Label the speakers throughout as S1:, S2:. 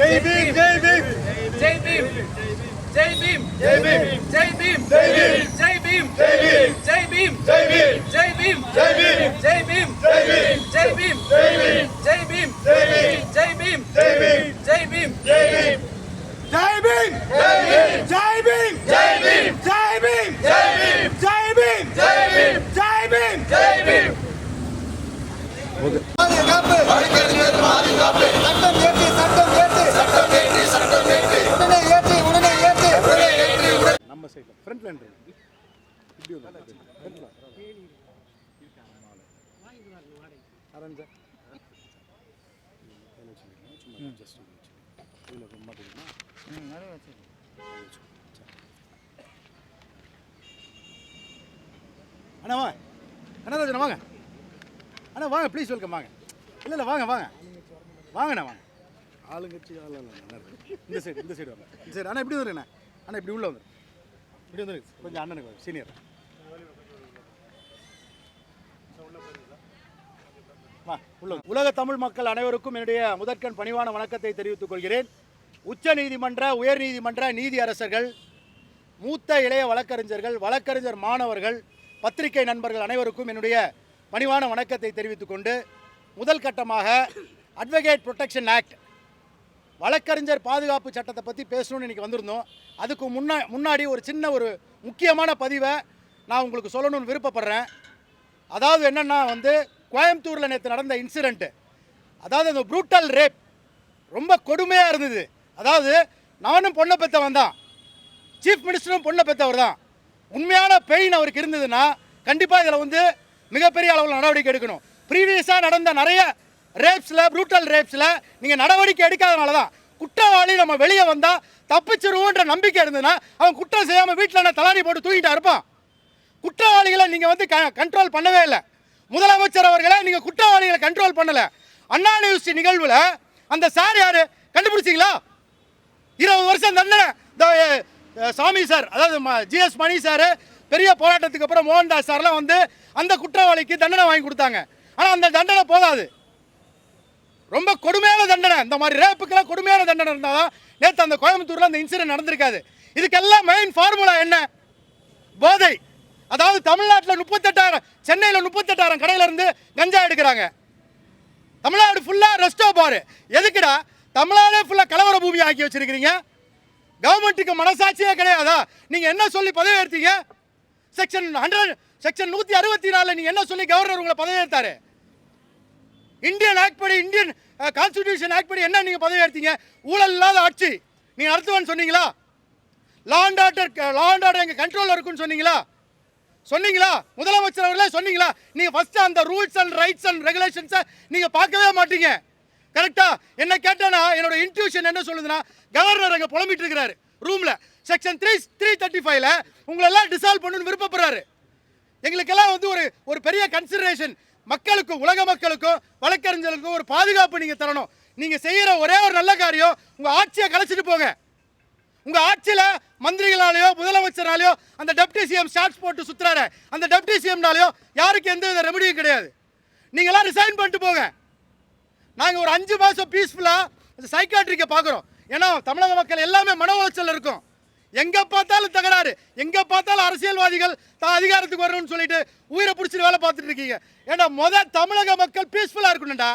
S1: Jai Bhim Jai Bhim
S2: Jai Bhim Jai Bhim
S1: Jai Bhim
S2: Jai Bhim
S1: Jai Bhim
S2: Jai Bhim
S1: Jai Bhim
S2: Jai Bhim
S1: Jai Bhim
S2: Jai Bhim
S1: Jai Bhim
S2: Jai Bhim Jai Bhim
S1: Jai Bhim
S2: Jai
S3: okay
S4: நம்ம சைடில் front line இப்படி ஆரஞ்சா சும்மா ஜஸ்ட் இதில் ரொம்ப கொடுக்குமா நிறைய வச்சுருக்கேன் அண்ணா வாங்க. அண்ணா வாங்க. அண்ணா வாங்க ப்ளீஸ் வெல்கம் வாங்க. இல்லை இல்லை வாங்க வாங்க. வாங்கண்ணா வாங்க. ஆளுங்கட்சி இந்த சைடு இந்த சைடு வாங்க. இந்த சைடு அண்ணா இப்படி வந்துருண்ணா அண்ணா இப்படி உள்ள வந்துரு. இப்படி வந்துரு. கொஞ்சம் அண்ணனுக்கு சீனியர் வா உள்ள வந்து. உலக தமிழ் மக்கள் அனைவருக்கும் என்னுடைய முதற்கண் பணிவான வணக்கத்தை தெரிவித்துக் கொள்கிறேன். உச்ச நீதிமன்ற உயர் நீதிமன்ற நீதி அரசர்கள் மூத்த இளைய வழக்கறிஞர்கள் வழக்கறிஞர் மாணவர்கள் பத்திரிகை நண்பர்கள் அனைவருக்கும் என்னுடைய பணிவான வணக்கத்தை தெரிவித்துக் கொண்டு முதல் கட்டமாக அட்வொகேட் ப்ரொடெக்ஷன் ஆக்ட் வழக்கறிஞர் பாதுகாப்பு சட்டத்தை பற்றி பேசணும்னு இன்றைக்கி வந்திருந்தோம். அதுக்கு முன்னா முன்னாடி ஒரு சின்ன ஒரு முக்கியமான பதிவை நான் உங்களுக்கு சொல்லணும்னு விருப்பப்படுறேன். அதாவது என்னென்னா வந்து கோயம்புத்தூரில் நேற்று நடந்த இன்சிடெண்ட்டு அதாவது அந்த ப்ரூட்டல் ரேப் ரொம்ப கொடுமையாக இருந்தது. அதாவது நானும் பொண்ணை பெற்றவன் தான். சீஃப் மினிஸ்டரும் பொண்ணை பெற்றவர் தான். உண்மையான பெயின் அவருக்கு இருந்ததுன்னா கண்டிப்பாக இதில் வந்து மிகப்பெரிய அளவில் நடவடிக்கை எடுக்கணும். ப்ரீவியஸாக நடந்த நிறைய ரேப்ஸில் ப்ரூட்டல் ரேப்ஸில் நீங்கள் நடவடிக்கை எடுக்காதனால தான் குற்றவாளி நம்ம வெளியே வந்தால் தப்பிச்சிருவோன்ற நம்பிக்கை இருந்ததுன்னா அவன் குற்றம் செய்யாமல் வீட்டில் என்ன தலாரி போட்டு தூக்கிட்டா இருப்பான். குற்றவாளிகளை நீங்கள் வந்து க கண்ட்ரோல் பண்ணவே இல்லை. முதலமைச்சர் அவர்களை நீங்கள் குற்றவாளிகளை கண்ட்ரோல் பண்ணலை. அண்ணா நியூஸ் நிகழ்வில் அந்த சார் யார்? கண்டுபிடிச்சிங்களா? இருபது வருஷம் தண்டனை. சாமி சார் அதாவது ஜிஎஸ் மணி சார் பெரிய போராட்டத்துக்கு அப்புறம் மோகன்தாஸ் சார்லாம் வந்து அந்த குற்றவாளிக்கு தண்டனை வாங்கி கொடுத்தாங்க. ஆனால் அந்த தண்டனை போதாது. ரொம்ப கொடுமையான தண்டனை. இந்த மாதிரி ரேப்புக்கெல்லாம் கொடுமையான தண்டனை இருந்தால் தான் நேற்று அந்த கோயம்புத்தூரில் அந்த இன்சிடென்ட் நடந்திருக்காது. இதுக்கெல்லாம் மெயின் ஃபார்முலா என்ன? போதை. அதாவது தமிழ்நாட்டில் முப்பத்தெட்டாயிரம் சென்னையில் முப்பத்தெட்டாயிரம் கடையிலேருந்து கஞ்சா எடுக்கிறாங்க. தமிழ்நாடு ஃபுல்லாக ரெஸ்டோ பாரு. எதுக்குடா? தமிழ்நாடே ஃபுல்லாக கலவர பூமி ஆக்கி வச்சிருக்கிறீங்க. கவர்மெண்ட்டுக்கு மனசாட்சியே கிடையாதா? நீங்கள் என்ன சொல்லி பதவி எடுத்தீங்க செக்ஷன் ஹண்ட்ரட் செக்ஷன் நூற்றி அறுபத்தி நாலில் நீங்கள் என்ன சொல்லி கவர்னர் உங்களை பதவியேற்றாரு இந்தியன் ஆக்ட் படி இந்தியன் கான்ஸ்டிடியூஷன் ஆக்ட் படி என்ன நீங்கள் பதவியேற்றீங்க ஊழல் இல்லாத ஆட்சி. நீங்கள் நடத்துவேன்னு சொன்னீங்களா? Law and order law and order எங்கள் கண்ட்ரோலில் இருக்குன்னு சொன்னீங்களா? சொன்னீங்களா? முதலமைச்சர் அவர்களே சொன்னீங்களா? நீங்கள் ஃபஸ்ட்டு அந்த ரூல்ஸ் அண்ட் ரைட்ஸ் அண்ட் ரெகுலேஷன்ஸை நீங்கள் பார்க்கவே மாட்டீங்க. கரெக்டா என்ன கேட்டேன்னா என்னோட இன்ட்யூஷன் என்ன சொல்லுதுன்னா கவர்னர் அங்கே புலம்பிட்டு இருக்கிறாரு. ரூமில் செக்ஷன் த்ரீ த்ரீ தேர்ட்டி ஃபைவ்ல உங்களெல்லாம் டிசால்வ் பண்ணணும்னு விருப்பப்படுறாரு. எங்களுக்கெல்லாம் வந்து ஒரு ஒரு பெரிய கன்சிடரேஷன் மக்களுக்கும் உலக மக்களுக்கும் வழக்கறிஞர்களுக்கும் ஒரு பாதுகாப்பு நீங்கள் தரணும். நீங்கள் செய்கிற ஒரே ஒரு நல்ல காரியம் உங்கள் ஆட்சியை கலைச்சிட்டு போங்க. உங்கள் ஆட்சியில் மந்திரிகளாலேயோ முதலமைச்சராலேயோ அந்த டெப்டி சிஎம் ஷார்ட்ஸ் போட்டு சுற்றுறாரு அந்த டெப்டி சிஎம்னாலேயோ யாருக்கு எந்த வித ரெமடியும் கிடையாது. நீங்களாம் ரிசைன் பண்ணிட்டு போங்க. நாங்கள் ஒரு அஞ்சு மாதம் பீஸ்ஃபுல்லாக அந்த சைக்காட்ரிக்கை பார்க்குறோம். ஏன்னா தமிழக மக்கள் எல்லாமே மன உளைச்சல் இருக்கும். எங்கே பார்த்தாலும் தகராறு. எங்கே பார்த்தாலும் அரசியல்வாதிகள் தான் அதிகாரத்துக்கு வரணும்னு சொல்லிட்டு உயிரை பிடிச்சிட்டு வேலை பார்த்துட்டு இருக்கீங்க. ஏன்னா முத தமிழக மக்கள் பீஸ்ஃபுல்லாக இருக்கணும்டா.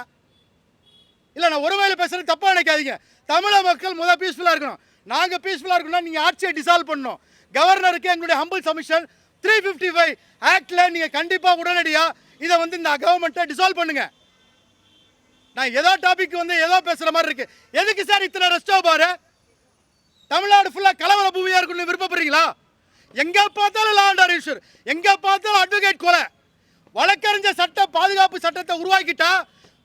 S4: இல்லை நான் ஒரு வேலை பேசுகிறது தப்பாக நினைக்காதீங்க. தமிழக மக்கள் முத பீஸ்ஃபுல்லாக இருக்கணும். நாங்கள் பீஸ்ஃபுல்லாக இருக்கணும்னா நீங்கள் ஆட்சியை டிசால்வ் பண்ணணும். கவர்னருக்கு எங்களுடைய humble submission three fifty five ஆக்டில் நீங்கள் கண்டிப்பாக உடனடியாக இதை வந்து இந்த கவர்மெண்ட்டை டிசால்வ் பண்ணுங்கள் நான் ஏதோ டாபிக் வந்து ஏதோ பேசுகிற மாதிரி இருக்குது எதுக்கு சார் இத்தனை ரெஸ்டோ பாரு தமிழ்நாடு ஃபுல்லாக கலவர பூமியாக இருக்குன்னு விருப்பப்படுறீங்களா? எங்கே பார்த்தாலும் லா அண்ட் ஆர்டர் இஷ்யூ எங்கே பார்த்தாலும் அட்வொகேட் கொலை. வழக்கறிஞர் சட்ட பாதுகாப்பு சட்டத்தை உருவாக்கிட்டா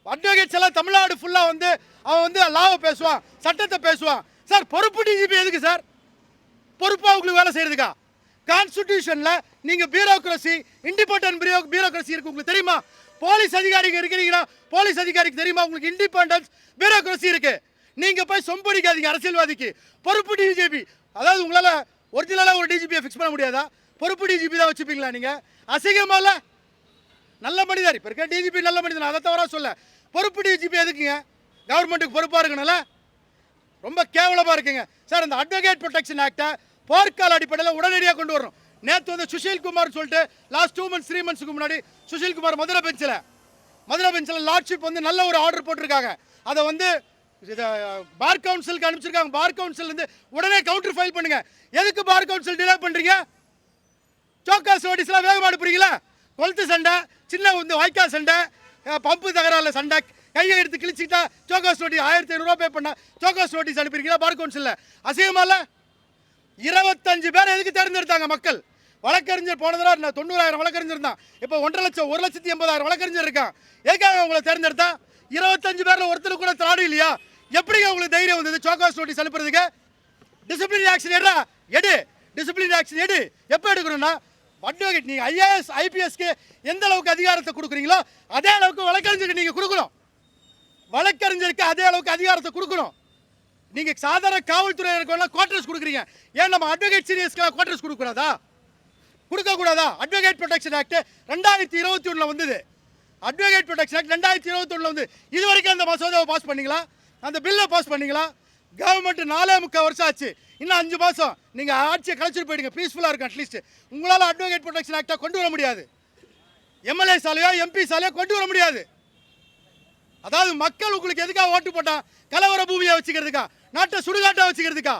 S4: அட்வொகேட்ஸ் எல்லாம் தமிழ்நாடு ஃபுல்லாக வந்து அவன் வந்து லாவை பேசுவான் சட்டத்தை பேசுவான். சார் பொறுப்பு டிஜிபி எதுக்கு சார்? பொறுப்பாக உங்களுக்கு வேலை செய்யறதுக்கா? கான்ஸ்டியூஷனில் நீங்கள் பியூரோக்ரஸி இண்டிபெண்டன்ட் பியூரோ பியூரோக்ரஸி இருக்கு உங்களுக்கு தெரியுமா? போலீஸ் அதிகாரிகள் இருக்கிறீங்களா போலீஸ் அதிகாரிக்கு தெரியுமா? உங்களுக்கு இண்டிபெண்டன்ஸ் பியூரோக்ரஸி இருக்குது நீங்கள் போய் சொம்படிக்காதீங்க அரசியல்வாதிக்கு. பொறுப்பு டிஜிபி அதாவது உங்களால் ஒரிஜினலாக ஒரு டிஜிபியை ஃபிக்ஸ் பண்ண முடியாதா? பொறுப்பு டிஜிபி தான் வச்சுப்பீங்களா நீங்கள் அசிங்கமாக நல்ல மனிதர். இப்போ இருக்க டிஜிபி நல்ல மனிதன். அதை தவிர சொல்ல. பொறுப்பு டிஜிபி எதுக்குங்க? கவர்மெண்ட்டுக்கு பொறுப்பாக இருக்கணும்ல? ரொம்ப கேவலமாக இருக்குங்க. சார் அந்த அட்வொகேட் ப்ரொடெக்ஷன் ஆக்டை போர்க்கால அடிப்படையில் உடனடியாக கொண்டு வரணும். நேற்று வந்து சுஷில்குமார் சொல்லிட்டு லாஸ்ட் டூ மந்த்ஸ் த்ரீ மந்த்ஸ்க்கு முன்னாடி சுஷில்குமார் மதுரை பெஞ்சில் மதுரை பெஞ்சில் லார்ட்ஷிப் வந்து நல்ல ஒரு ஆர்டர் போட்டிருக்காங்க. அதை வந்து பார் கவுன்சிலுக்கு அனுப்பிச்சிருக்காங்க. பார் கவுன்சில் வந்து உடனே கவுண்டர் ஃபைல் பண்ணுங்க. எதுக்கு பார் கவுன்சில் டிலே பண்ணுறீங்க சோக்கா சோடிஸ்லாம் வேகமாக அனுப்புறீங்களா? கொளுத்து சண்டை சின்ன வந்து வாய்க்கா சண்டை பம்பு தகராறில் சண்டை கையை எடுத்து கிழிச்சிக்கிட்டா சோகாஸ் நோட்டீஸ் ஆயிரத்தி ஐநூறுரூவா பே பண்ணா சோகாஸ் நோட்டீஸ் அனுப்பியிருக்கீங்களா பார் கவுன்சிலில் அசிங்கமால இருபத்தஞ்சு பேர் எதுக்கு தேர்ந்தெடுத்தாங்க மக்கள்? வழக்கறிஞர் போன தடவை நான் தொண்ணூறாயிரம் வழக்கறிஞர் தான் இப்போ ஒன்றரை லட்சம் ஒரு லட்சத்தி எண்பதாயிரம் வழக்கறிஞர் இருக்கான். எதுக்காக உங்களை தேர்ந்தெடுத்தா? இருபத்தஞ்சு பேரில் ஒருத்தர் கூட திராடு இல்லையா? எப்படிங்க உங்களுக்கு தைரியம் வந்தது? சோகாஸ் நோட்டீஸ் அனுப்புறதுக்கு? டிசிப்ளின் ஆக்ஷன் எடுறா? எடு. டிசிப்ளின் ஆக்ஷன் எடு. எப்போ எடுக்கணும்னா? அட்வொகேட் நீங்கள் ஐஏஎஸ் ஐபிஎஸ்க்கு எந்த அளவுக்கு அதிகாரத்தை கொடுக்குறீங்களோ அதே அளவுக்கு வழக்கறிஞருக்கு நீங்கள் கொடுக்கணும். வழக்கறிஞருக்கு அதே அளவுக்கு அதிகாரத்தை கொடுக்கணும். நீங்கள் சாதாரண காவல்துறையினருக்கெல்லாம் குவார்டர்ஸ் கொடுக்குறீங்க. ஏன் நம்ம அட்வொகேட் சீரியஸ்க்கெல்லாம் குவார்டர்ஸ் கொடுக்கக்கூடாதா? கொடுக்கக்கூடாதா? அட்வொகேட் ப்ரொடெக்ஷன் ஆக்ட் ரெண்டாயிரத்தி இருபத்தி ஒன்றில் வந்தது. அட்வொகேட் ப்ரொடெக்ஷன் ஆக்ட் ரெண்டாயிரத்தி இருபத்தி ஒன்றில் வந்து இது வரைக்கும் அந்த மசோதாவை பாஸ் பண்ணிங்களா? அந்த பில்லை பாஸ் பண்ணீங்களா? கவர்மெண்ட் நாலே முக்கால் வருஷம் ஆச்சு. இன்னும் அஞ்சு மாதம் நீங்கள் ஆட்சியை கழிச்சிட்டு போயிடுங்க. பீஸ்ஃபுல்லாக இருக்கும் அட்லீஸ்ட் உங்களால் அட்வொகேட் ப்ரொடெக்ஷன் ஆக்டாக கொண்டு வர முடியாது. எம்எல்ஏ சாலையோ எம்பி சாலையோ கொண்டு வர முடியாது. அதாவது மக்கள் உங்களுக்கு எதுக்காக ஓட்டு போட்டான் கலவர பூமியை வச்சுக்கிறதுக்கா? நாட்டை சுடுகாட்டை வச்சுக்கிறதுக்கா?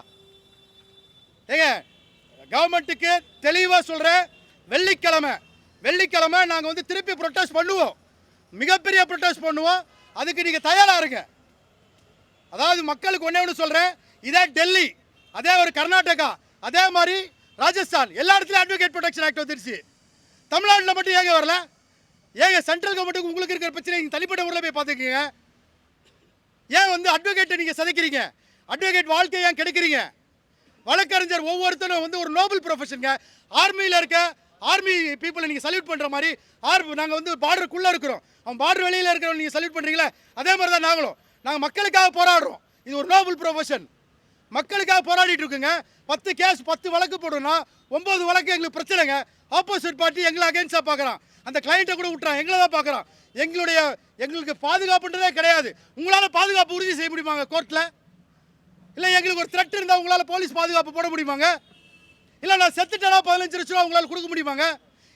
S4: ஏங்க கவர்மெண்ட்டுக்கு தெளிவாக சொல்கிறேன் வெள்ளிக்கிழமை. வெள்ளிக்கிழமை நாங்கள் வந்து திருப்பி ப்ரொட்டஸ்ட் பண்ணுவோம். மிகப்பெரிய ப்ரொட்டஸ்ட் பண்ணுவோம். அதுக்கு நீங்கள் தயாராக இருங்க. அதாவது மக்களுக்கு ஒன்றே ஒன்று சொல்கிறேன் இதே டெல்லி அதே ஒரு கர்நாடகா அதே மாதிரி ராஜஸ்தான். எல்லா இடத்துலையும் அட்வொகேட் ப்ரொடெக்ஷன் ஆக்ட் வந்துருச்சு. தமிழ்நாட்டில் மட்டும் ஏங்க வரல? ஏங்க சென்ட்ரல் கவர்மெண்ட்டுக்கு உங்களுக்கு இருக்கிற பிரச்சனை நீங்கள் தனிப்பட்ட ஊரில் போய் பார்த்துக்கோங்க. ஏன் வந்து அட்வொகேட்டை நீங்கள் சதைக்கிறீங்க? அட்வொகேட் வாழ்க்கையை ஏன் கெடுக்கிறீங்க? வழக்கறிஞர் ஒவ்வொருத்தரும் வந்து ஒரு நோபல் ப்ரொஃபஷனுங்க ஆர்மியில் இருக்க ஆர்மி பீப்புளை நீங்கள் சல்யூட் பண்ணுற மாதிரி ஆர் நாங்கள் வந்து பார்டருக்குள்ளே இருக்கிறோம். அவன் பார்டர் வெளியில் இருக்கிறவங்க நீங்கள் சல்யூட் பண்ணுறீங்களே அதே மாதிரி தான் நாங்களும். நாங்கள் மக்களுக்காக போராடுறோம். இது ஒரு நோபல் ப்ரொஃபஷன் மக்களுக்காக போராடிட்டு இருக்குங்க. பத்து கேஸ் பத்து வழக்கு போடணும்னா ஒம்பது வழக்கு எங்களுக்கு பிரச்சனைங்க. ஆப்போசிட் பார்ட்டி எங்களை அகேன்ஸ்டாக பார்க்குறான் அந்த கிளைண்ட்டை கூட விட்டுறான். எங்களை தான் பார்க்குறான் எங்களுடைய எங்களுக்கு பாதுகாப்புன்றதே கிடையாது. உங்களால் பாதுகாப்பு உறுதி செய்ய முடியுமாங்க கோர்ட்டில் இல்லை எங்களுக்கு ஒரு த்ரெட் இருந்தால் உங்களால் போலீஸ் பாதுகாப்பு போட முடியுமாங்க? இல்லை நான் செத்துட்டேனா பதினஞ்சு லட்ச ரூபா உங்களால் கொடுக்க முடியுமாங்க?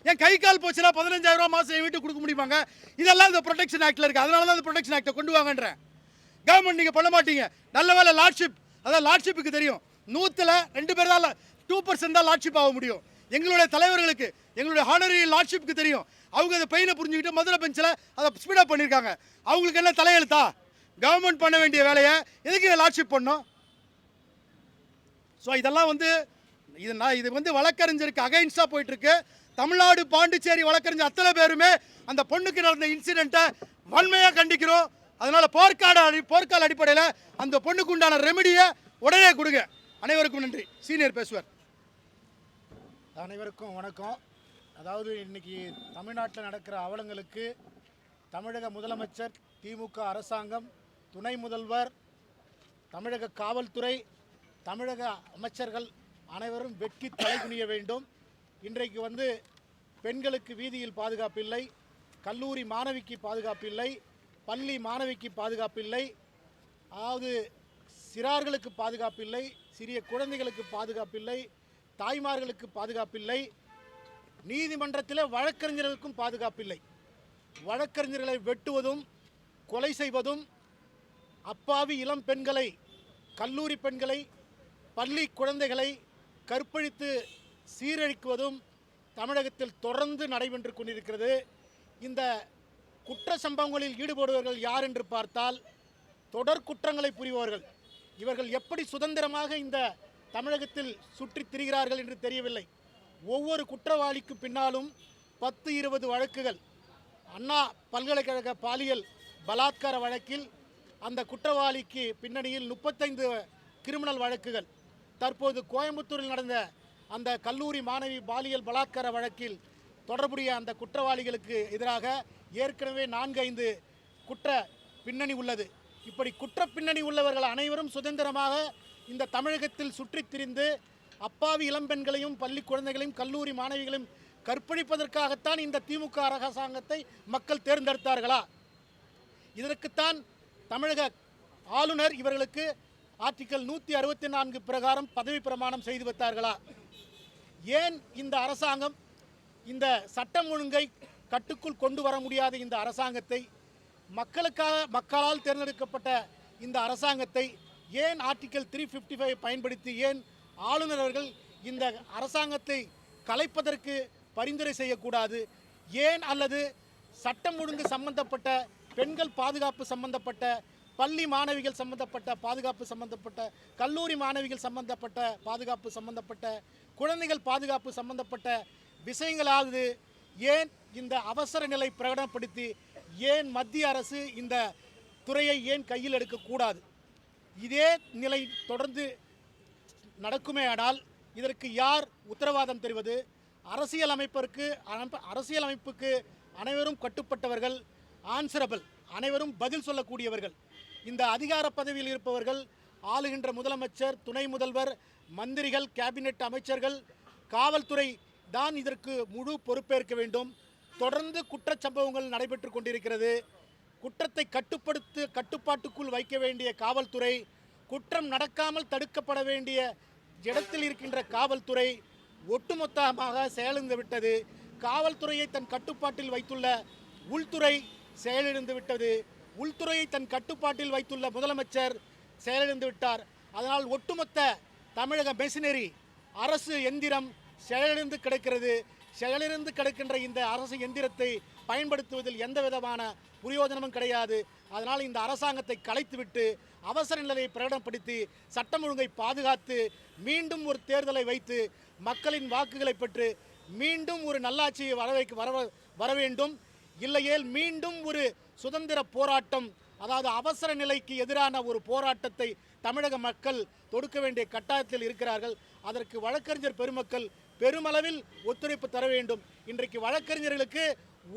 S4: என் கை கால் போச்சுன்னா பதினஞ்சாயிரம் ரூபா மாதம் என் வீட்டுக்கு கொடுக்க முடியுமாங்க? இதெல்லாம் இந்த ப்ரொடெக்ஷன் ஆக்டில் இருக்குது அதனால தான் இந்த ப்ரொடெக்ஷன் ஆக்டை கொண்டு வாங்கன்றேன். கவர்மெண்ட் நீங்கள் பண்ண மாட்டீங்க. நல்ல வேலை லார்ட்ஷிப் அதான் லார்ட்ஷிப்புக்கு தெரியும். நூற்றில் ரெண்டு பேர் தான் டூ பர்சன்ட் தான் லார்ட்ஷிப் ஆக முடியும். எங்களுடைய தலைவர்களுக்கு எங்களுடைய ஹானரி லார்ட்ஷிப்புக்கு தெரியும். அவங்க அந்த பெயினை புரிஞ்சுக்கிட்டு மதுரை பெஞ்சில் அதை ஸ்பீடாக பண்ணியிருக்காங்க. அவங்களுக்கு என்ன தலையெழுத்தா? கவர்மெண்ட் பண்ண வேண்டிய வேலையை எதுக்கு லார்ட்ஷிப் பண்ணோம்? ஸோ இதெல்லாம் வந்து இது நான் இது வந்து வழக்கறிஞருக்கு அகைன்ஸ்டாக போயிட்டுருக்கு. தமிழ்நாடு பாண்டிச்சேரி வழக்கறிஞர் அத்தனை பேருமே அந்த பொண்ணுக்கு நடந்த இன்சிடெண்ட்டை வன்மையாக கண்டிக்கிறோம். அதனால் போர்க்கால அடி போர்க்கால அடிப்படையில் அந்த பொண்ணுக்கு உண்டான ரெமெடியை உடனே கொடுங்க. அனைவருக்கும் நன்றி. சீனியர் பேசுவார்.
S5: அனைவருக்கும் வணக்கம். அதாவது இன்னைக்கு தமிழ்நாட்டில் நடக்கிற அவலங்களுக்கு தமிழக முதலமைச்சர் திமுக அரசாங்கம் துணை முதல்வர் தமிழக காவல்துறை தமிழக அமைச்சர்கள் அனைவரும் வெற்றி தலை குனிய வேண்டும். இன்றைக்கு வந்து பெண்களுக்கு வீதியில் பாதுகாப்பில்லை. கல்லூரி மாணவிக்கு பாதுகாப்பில்லை. பள்ளி மாணவிக்கு பாதுகாப்பில்லை அதாவது சிறார்களுக்கு பாதுகாப்பில்லை சிறிய குழந்தைகளுக்கு பாதுகாப்பில்லை தாய்மார்களுக்கு பாதுகாப்பில்லை நீதிமன்றத்தில் வழக்கறிஞர்களுக்கும் பாதுகாப்பில்லை வழக்கறிஞர்களை வெட்டுவதும் கொலை செய்வதும் அப்பாவி இளம் பெண்களை கல்லூரி பெண்களை பள்ளி குழந்தைகளை கற்பழித்து சீரழிக்குவதும் தமிழகத்தில் தொடர்ந்து நடைபெற்று கொண்டிருக்கிறது. இந்த குற்ற சம்பவங்களில் ஈடுபடுபவர்கள் யார் என்று பார்த்தால் தொடர் குற்றங்களை புரிபவர்கள். இவர்கள் எப்படி சுதந்திரமாக இந்த தமிழகத்தில் சுற்றித் திரிகிறார்கள் என்று தெரியவில்லை. ஒவ்வொரு குற்றவாளிக்கு பின்னாலும் பத்து இருபது வழக்குகள். அண்ணா பல்கலைக்கழக பாலியல் பலாத்கார வழக்கில் அந்த குற்றவாளிக்கு பின்னணியில் முப்பத்தைந்து கிரிமினல் வழக்குகள். தற்போது கோயம்புத்தூரில் நடந்த அந்த கல்லூரி மாணவி பாலியல் பலாத்கார வழக்கில் தொடர்புடைய அந்த குற்றவாளிகளுக்கு எதிராக ஏற்கனவே நான்கு ஐந்து குற்ற பின்னணி உள்ளது. இப்படி குற்ற பின்னணி உள்ளவர்கள் அனைவரும் சுதந்திரமாக இந்த தமிழகத்தில் சுற்றித் திரிந்து அப்பாவி இளம்பெண்களையும் பள்ளி குழந்தைகளையும் கல்லூரி மாணவிகளையும் கற்பழிப்பதற்காகத்தான் இந்த திமுக அரசாங்கத்தை மக்கள் தேர்ந்தெடுத்தார்களா? இதற்குத்தான் தமிழக ஆளுநர் இவர்களுக்கு ஆர்டிக்கல் நூற்றி அறுபத்தி நான்கு பிரகாரம் பதவி பிரமாணம் செய்து வைத்தார்களா? ஏன் இந்த அரசாங்கம் இந்த சட்டம் ஒழுங்கை கட்டுக்குள் கொண்டு வர முடியாத இந்த அரசாங்கத்தை மக்களுக்காக மக்களால் தேர்ந்தெடுக்கப்பட்ட இந்த அரசாங்கத்தை ஏன் ஆர்டிக்கல் த்ரீ ஃபிஃப்டி ஃபைவ் பயன்படுத்தி ஏன் ஆளுநர் அவர்கள் இந்த அரசாங்கத்தை கலைப்பதற்கு பரிந்துரை செய்யக்கூடாது? ஏன் அல்லது சட்டம் ஒழுங்கு சம்பந்தப்பட்ட பெண்கள் பாதுகாப்பு சம்பந்தப்பட்ட பள்ளி மாணவிகள் சம்பந்தப்பட்ட பாதுகாப்பு சம்பந்தப்பட்ட கல்லூரி மாணவிகள் சம்பந்தப்பட்ட பாதுகாப்பு சம்பந்தப்பட்ட குழந்தைகள் பாதுகாப்பு சம்பந்தப்பட்ட விஷயங்களாவது ஏன் இந்த அவசர நிலை பிரகடனப்படுத்தி ஏன் மத்திய அரசு இந்த துறையை ஏன் கையில் எடுக்கக்கூடாது? இதே நிலை தொடர்ந்து நடக்குமே ஆனால் இதற்கு யார் உத்தரவாதம் தெரிவது? அரசியல் அமைப்பிற்கு அரசியல் அமைப்புக்கு அனைவரும் கட்டுப்பட்டவர்கள் ஆன்சரபிள் அனைவரும் பதில் சொல்லக்கூடியவர்கள். இந்த அதிகார பதவியில் இருப்பவர்கள் ஆளுகின்ற முதலமைச்சர் துணை முதல்வர் மந்திரிகள் கேபினெட் அமைச்சர்கள் காவல்துறை தான் இதற்கு முழு பொறுப்பேற்க வேண்டும். தொடர்ந்து குற்றச்சம்பவங்கள் நடைபெற்று கொண்டிருக்கிறது. குற்றத்தை கட்டுப்படுத்து கட்டுப்பாட்டுக்குள் வைக்க வேண்டிய காவல்துறை குற்றம் நடக்காமல் தடுக்கப்பட வேண்டிய இடத்தில் இருக்கின்ற காவல்துறை ஒட்டுமொத்தமாக செயலிழந்து விட்டது. காவல்துறையை தன் கட்டுப்பாட்டில் வைத்துள்ள உள்துறை செயலிழந்து விட்டது. உள்துறையை தன் கட்டுப்பாட்டில் வைத்துள்ள முதலமைச்சர் செயலிழந்து விட்டார். அதனால் ஒட்டுமொத்த தமிழக மெஷினரி அரசு எந்திரம் செயலிழந்து கிடைக்கிறது. செயலிழந்து கிடைக்கின்ற இந்த அரசு எந்திரத்தை பயன்படுத்துவதில் எந்த விதமான பிரயோஜனமும் கிடையாது. அதனால் இந்த அரசாங்கத்தை கலைத்துவிட்டு அவசர நிலையை பிரகடனப்படுத்தி சட்டம் ஒழுங்கை பாதுகாத்து மீண்டும் ஒரு தேர்தலை வைத்து மக்களின் வாக்குகளை பெற்று மீண்டும் ஒரு நல்லாட்சியை வரவைக்கு வர வர வேண்டும். இல்லையேல் மீண்டும் ஒரு சுதந்திர போராட்டம் அதாவது அவசர நிலைக்கு எதிரான ஒரு போராட்டத்தை தமிழக மக்கள் தொடுக்க வேண்டிய கட்டாயத்தில் இருக்கிறார்கள். அதற்கு வழக்கறிஞர் பெருமக்கள் பெருமளவில் ஒத்துழைப்பு தர வேண்டும். இன்றைக்கு வழக்கறிஞர்களுக்கு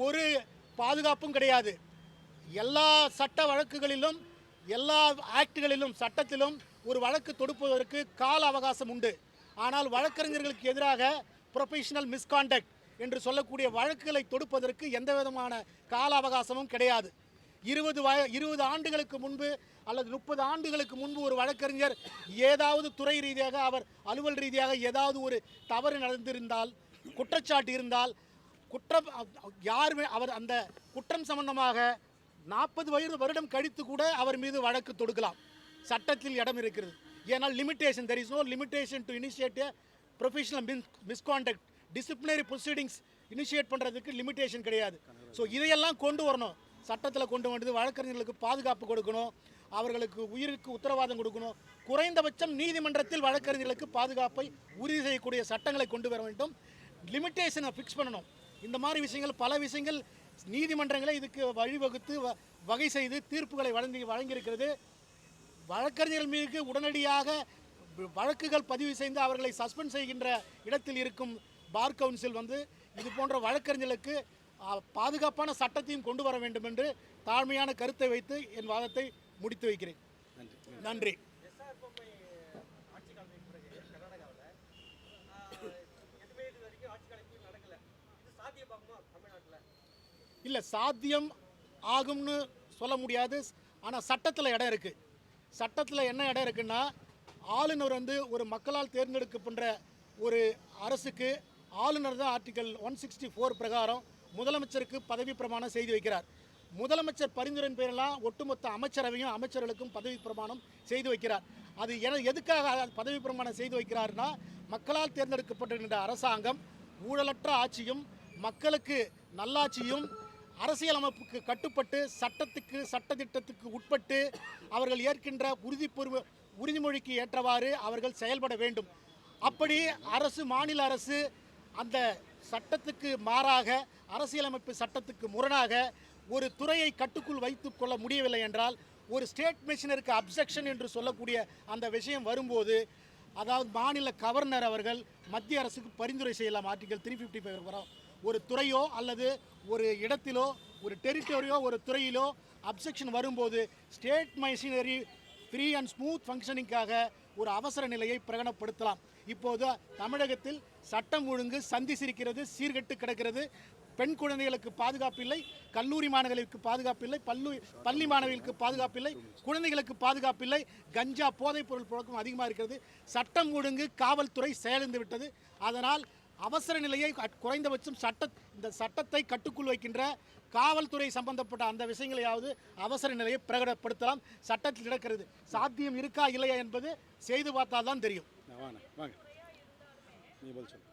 S5: ஒரு பாதுகாப்பும் கிடையாது. எல்லா சட்ட வழக்குகளிலும் எல்லா ஆக்டுகளிலும் சட்டத்திலும் ஒரு வழக்கு தொடுப்பதற்கு கால அவகாசம் உண்டு. ஆனால் வழக்கறிஞர்களுக்கு எதிராக ப்ரொஃபஷனல் மிஸ்காண்டக்ட் என்று சொல்லக்கூடிய வழக்குகளை தொடுப்பதற்கு எந்த விதமான கால அவகாசமும் கிடையாது. இருபது வய இருபது ஆண்டுகளுக்கு முன்பு அல்லது முப்பது ஆண்டுகளுக்கு முன்பு ஒரு வழக்கறிஞர் ஏதாவது துறை ரீதியாக அவர் அலுவல் ரீதியாக ஏதாவது ஒரு தவறு நடந்திருந்தால் குற்றச்சாட்டு இருந்தால் குற்றம் யாருமே அவர் அந்த குற்றம் சம்பந்தமாக நாற்பது வயது வருடம் கழித்து கூட அவர் மீது வழக்கு தொடுக்கலாம். சட்டத்தில் இடம் இருக்கிறது. ஏன்னால் limitation there is no limitation to initiate professional mis misconduct disciplinary proceedings initiate பண்ணுறதுக்கு லிமிட்டேஷன் கிடையாது. ஸோ இதையெல்லாம் கொண்டு வரணும். சட்டத்தில் கொண்டு வந்து வழக்கறிஞர்களுக்கு பாதுகாப்பு கொடுக்கணும் அவர்களுக்கு உயிருக்கு உத்தரவாதம் கொடுக்கணும். குறைந்தபட்சம் நீதிமன்றத்தில் வழக்கறிஞர்களுக்கு பாதுகாப்பை உறுதி செய்யக்கூடிய சட்டங்களை கொண்டு வர வேண்டும். லிமிட்டேஷனை ஃபிக்ஸ் பண்ணணும். இந்த மாதிரி விஷயங்கள் பல விஷயங்கள் நீதிமன்றங்களை இதுக்கு வழிவகுத்து வ- வகை செய்து தீர்ப்புகளை வழங்கி வழங்கியிருக்கிறது. வழக்கறிஞர்கள் மீது உடனடியாக வழக்குகள் பதிவு செய்து அவர்களை சஸ்பெண்ட் செய்கின்ற இடத்தில் இருக்கும் பார் கவுன்சில் வந்து இது போன்ற வழக்கறிஞர்களுக்கு பாதுகாப்பான சட்டத்தையும் கொண்டு வர வேண்டும் என்று தாழ்மையான கருத்தை வைத்து என் வாதத்தை முடித்து வைக்கிறேன். நன்றி. இல்லை சாத்தியம் ஆகும்னு சொல்ல முடியாது. ஆனால் சட்டத்தில் இடம் இருக்குது சட்டத்தில் என்ன இடம் இருக்குன்னா ஆளுநர் வந்து ஒரு மக்களால் தேர்ந்தெடுக்கப்படுற ஒரு அரசுக்கு ஆளுநர் தான் ஆர்டிக்கல் ஒன் சிக்ஸ்டி ஃபோர் பிரகாரம் முதலமைச்சருக்கு பதவி பிரமாணம் செய்து வைக்கிறார். முதலமைச்சர் பரிந்துரையின் பேரெல்லாம் ஒட்டுமொத்த அமைச்சரவையும் அமைச்சர்களுக்கும் பதவி பிரமாணம் செய்து வைக்கிறார். அது என எதுக்காக பதவி பிரமாணம் செய்து வைக்கிறார்னா மக்களால் தேர்ந்தெடுக்கப்பட்டிருக்கின்ற அரசாங்கம் ஊழலற்ற ஆட்சியும் மக்களுக்கு நல்லாட்சியும் அரசியலமைப்புக்கு கட்டுப்பட்டு சட்டத்துக்கு சட்டத்திட்டத்துக்கு உட்பட்டு அவர்கள் ஏற்கின்ற உறுதிப்பூர்வ உறுதிமொழிக்கு ஏற்றவாறு அவர்கள் செயல்பட வேண்டும். அப்படி அரசு மாநில அரசு அந்த சட்டத்துக்கு மாறாக அரசியலமைப்பு சட்டத்துக்கு முரணாக ஒரு துறையை கட்டுக்குள் வைத்து கொள்ள முடியவில்லை என்றால் ஒரு ஸ்டேட் மிஷினருக்கு அப்செக்ஷன் என்று சொல்லக்கூடிய அந்த விஷயம் வரும்போது அதாவது மாநில கவர்னர் அவர்கள் மத்திய அரசுக்கு பரிந்துரை செய்யலாம். ஆர்டிகல் த்ரீ ஃபிஃப்டி ஃபைவ் ஒரு துறையோ அல்லது ஒரு இடத்திலோ ஒரு டெரிட்டோரியோ ஒரு துறையிலோ அப்செக்ஷன் வரும்போது state machinery free and smooth ஃபங்க்ஷனிங்காக ஒரு அவசர நிலையை பிரகடனப்படுத்தலாம். இப்போது தமிழகத்தில் சட்டம் ஒழுங்கு சந்தி சிரிக்கிறது சீர்கெட்டு கிடக்கிறது. பெண் குழந்தைகளுக்கு பாதுகாப்பு இல்லை கல்லூரி மாணவர்களுக்கு பாதுகாப்பு இல்லை பல்லு பள்ளி மாணவிகளுக்கு பாதுகாப்பு இல்லை குழந்தைகளுக்கு பாதுகாப்பு இல்லை கஞ்சா போதைப் பொருள் புழக்கம் அதிகமாக இருக்கிறது. சட்டம் ஒழுங்கு காவல்துறை செயலிந்து விட்டது. அதனால் அவசர நிலையை குறைந்தபட்சம் சட்ட இந்த சட்டத்தை கட்டுக்குள் வைக்கின்ற காவல்துறை சம்பந்தப்பட்ட அந்த விஷயங்களையாவது அவசர நிலையை பிரகடப்படுத்தலாம் சட்டத்தில் நடக்கிறது. சாத்தியம் இருக்கா இல்லையா என்பது செய்து பார்த்தால் தான் தெரியும்.
S4: வாங்க வாங்க. நீ பதில் சொல்லு.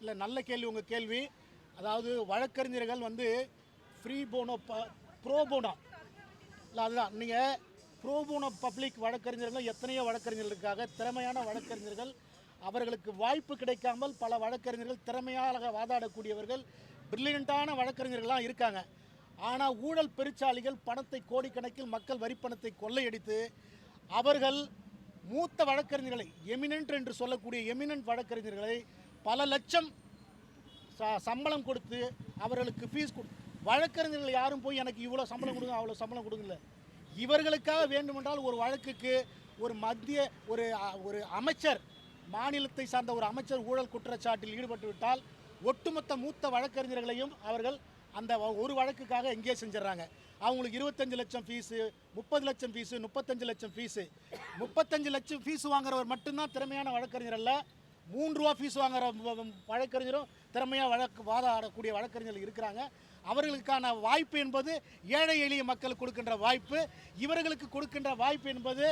S5: இல்லை நல்ல கேள்வி உங்கள் கேள்வி. அதாவது வழக்கறிஞர்கள் வந்து ஃப்ரீ போனோ ப ப்ரோ போனோ இல்லை அதுதான். நீங்கள் ப்ரோ போனோ பப்ளிக் வழக்கறிஞர்கள் எத்தனையோ வழக்கறிஞர்கள் இருக்காங்க. திறமையான வழக்கறிஞர்கள் அவர்களுக்கு வாய்ப்பு கிடைக்காமல் பல வழக்கறிஞர்கள் திறமையாக வாதாடக்கூடியவர்கள் பிரில்லியண்ட்டான வழக்கறிஞர்கள்லாம் இருக்காங்க. ஆனால் ஊழல் பெருச்சாளிகள் பணத்தை கோடிக்கணக்கில் மக்கள் வரிப்பணத்தை கொள்ளையடித்து அவர்கள் மூத்த வழக்கறிஞர்களை எமினன்ட் என்று சொல்லக்கூடிய எமினன்ட் வழக்கறிஞர்களை பல லட்சம் சம்பளம் கொடுத்து அவர்களுக்கு ஃபீஸ் கொடு வழக்கறிஞர்கள் யாரும் போய் எனக்கு இவ்வளோ சம்பளம் கொடுங்க அவ்வளோ சம்பளம் கொடுங்கல இவர்களுக்காக வேண்டுமென்றால் ஒரு வழக்குக்கு ஒரு மத்திய ஒரு ஒரு அமைச்சர் மாநிலத்தை சார்ந்த ஒரு அமைச்சர் ஊழல் குற்றச்சாட்டில் ஈடுபட்டு விட்டால் ஒட்டுமொத்த மூத்த வழக்கறிஞர்களையும் அவர்கள் அந்த ஒரு வழக்குக்காக எங்கேயே செஞ்சிடறாங்க. அவங்களுக்கு இருபத்தஞ்சு லட்சம் ஃபீஸு முப்பது லட்சம் ஃபீஸு முப்பத்தஞ்சு லட்சம் ஃபீஸு முப்பத்தஞ்சு லட்சம் ஃபீஸ் வாங்குறவர் மட்டும்தான் திறமையான வழக்கறிஞர் அல்ல மூன்று ரூபா ஃபீஸ் வாங்குற வழக்கறிஞரும் திறமையாக வழக்கு வாதாடக்கூடிய வழக்கறிஞர்கள் இருக்கிறாங்க. அவர்களுக்கான வாய்ப்பு என்பது ஏழை எளிய மக்கள் கொடுக்கின்ற வாய்ப்பு. இவர்களுக்கு கொடுக்கின்ற வாய்ப்பு என்பது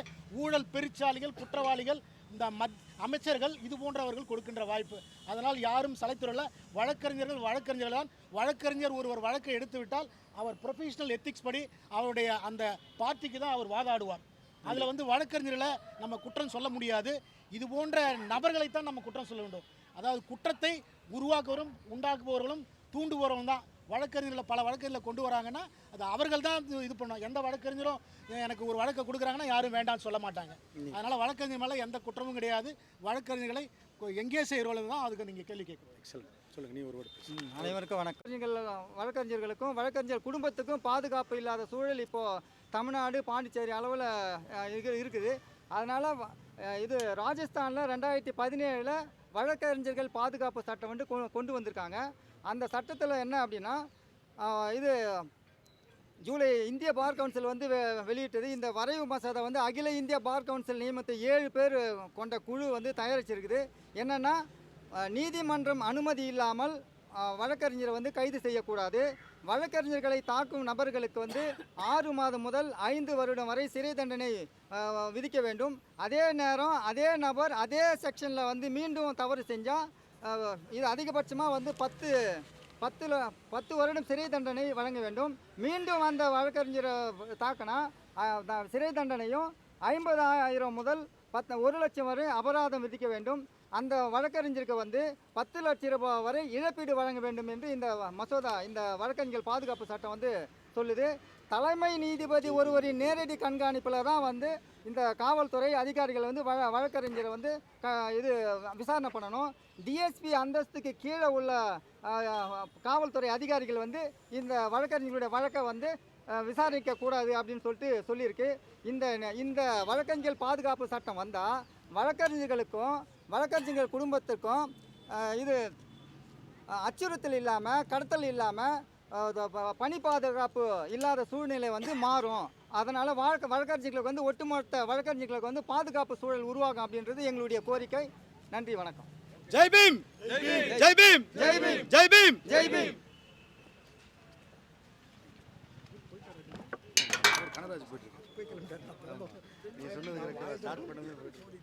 S5: ஊழல் பெருச்சாளிகள் குற்றவாளிகள் இந்த மத் அமைச்சர்கள் இது போன்றவர்கள் கொடுக்கின்ற வாய்ப்பு. அதனால் யாரும் சலைத்துறல வழக்கறிஞர்கள் வழக்கறிஞர்கள் தான். வழக்கறிஞர் ஒருவர் வழக்கை எடுத்துவிட்டால் அவர் ப்ரொஃபஷனல் எத்திக்ஸ் படி அவருடைய அந்த பார்ட்டிக்கு தான் அவர் வாதாடுவார். அதில் வந்து வழக்கறிஞர்களை நம்ம குற்றம் சொல்ல முடியாது. இது போன்ற நபர்களைத்தான் நம்ம குற்றம் சொல்ல வேண்டும். அதாவது குற்றத்தை உருவாக்குவரும் உண்டாக்குபவர்களும் தூண்டுபவரும் தான். வழக்கறிஞர்களை பல வழக்கறிஞர்களை கொண்டு வராங்கன்னா அது அவர்கள் தான் இது- பண்ணும் எந்த வழக்கறிஞரும் எனக்கு ஒரு வழக்கை கொடுக்குறாங்கன்னா யாரும் வேண்டாம்னு சொல்ல மாட்டாங்க. அதனால் வழக்கறிஞர் மேலே எந்த குற்றமும் கிடையாது. வழக்கறிஞர்களை எங்கே செய்கிறவர்கள் தான் அதுக்கு நீங்கள் கேள்வி கேட்கணும்.
S4: எக்ஸலன்ட் சொல்லுங்கள் நீ ஒரு
S3: அனைவருக்கும் வணக்கம். வழக்கறிஞர்கள் வழக்கறிஞர்களுக்கும் வழக்கறிஞர் குடும்பத்துக்கும் பாதுகாப்பு இல்லாத சூழல் இப்போது தமிழ்நாடு பாண்டிச்சேரி அளவில் இருக்குது. அதனால் இது ராஜஸ்தானில் ரெண்டாயிரத்தி பதினேழில் வழக்கறிஞர்கள் பாதுகாப்பு சட்டம் வந்து கொ- கொண்டு வந்திருக்காங்க. அந்த சட்டத்தில் என்ன அப்படின்னா இது ஜூலை இந்திய பார் கவுன்சில் வந்து வெளியிட்டது. இந்த வரைவு மசோதா வந்து அகில இந்திய பார் கவுன்சில் நியமித்த ஏழு பேர் கொண்ட குழு வந்து தயாரிச்சிருக்குது. என்னென்னா நீதிமன்றம் அனுமதி இல்லாமல் வழக்கறிஞரை வந்து கைது செய்யக்கூடாது. வழக்கறிஞர்களை தாக்கும் நபர்களுக்கு வந்து ஆறு மாதம் முதல் ஐந்து வருடம் வரை சிறை தண்டனை விதிக்க வேண்டும். அதே நேரம் அதே நபர் அதே செக்ஷனில் வந்து மீண்டும் தவறு செஞ்சால் இது அதிகபட்சமாக வந்து பத்து பத்தில் பத்து வருடம் சிறை தண்டனை வழங்க வேண்டும். மீண்டும் அந்த வழக்கறிஞரை தாக்கினா சிறை தண்டனையும் ஐம்பதாயிரம் முதல் பத்து ஒரு லட்சம் வரை அபராதம் விதிக்க வேண்டும். அந்த வழக்கறிஞருக்கு வந்து பத்து லட்சம் ரூபாய் வரை இழப்பீடு வழங்க வேண்டும் என்று இந்த மசோதா இந்த வழக்கறிஞர் பாதுகாப்பு சட்டம் வந்து சொல்லுது. தலைமை நீதிபதி ஒருவரின் நேரடி கண்காணிப்பில் தான் வந்து இந்த காவல்துறை அதிகாரிகள் வந்து வழ வழக்கறிஞரை வந்து க இது விசாரணை பண்ணணும். டிஎஸ்பி அந்தஸ்துக்கு கீழே உள்ள காவல்துறை அதிகாரிகள் வந்து இந்த வழக்கறிஞர்களுடைய வழக்கை வந்து விசாரிக்கக்கூடாது அப்படின்னு சொல்லிட்டு சொல்லியிருக்கு. இந்த இந்த வழக்கறிஞர் பாதுகாப்பு சட்டம் வந்தால் வழக்கறிஞர்களுக்கும் வழக்கறிஞர்கள் குடும்பத்துக்கும் அஹ், இது அச்சுறுத்தல் இல்லாமல் கடத்தல் இல்லாமல் பணி பாதுகாப்பு இல்லாத சூழ்நிலை வந்து மாறும். அதனால் வழக்க வழக்கறிஞர்களுக்கு வந்து ஒட்டுமொத்த வழக்கறிஞர்களுக்கு வந்து பாதுகாப்பு சூழல் உருவாகும் அப்படின்றது எங்களுடைய கோரிக்கை. நன்றி வணக்கம்.
S4: ஜெய் பீம்! ஜெய் பீம்!
S3: ஜெய் பீம்.
S4: ஜெய் பீம்!
S3: ஜெய் பீம்!
S4: கனராஜ் போயிட்டு நீ சொன்னது கரெக்டாக ஸ்டார்ட் பண்ணது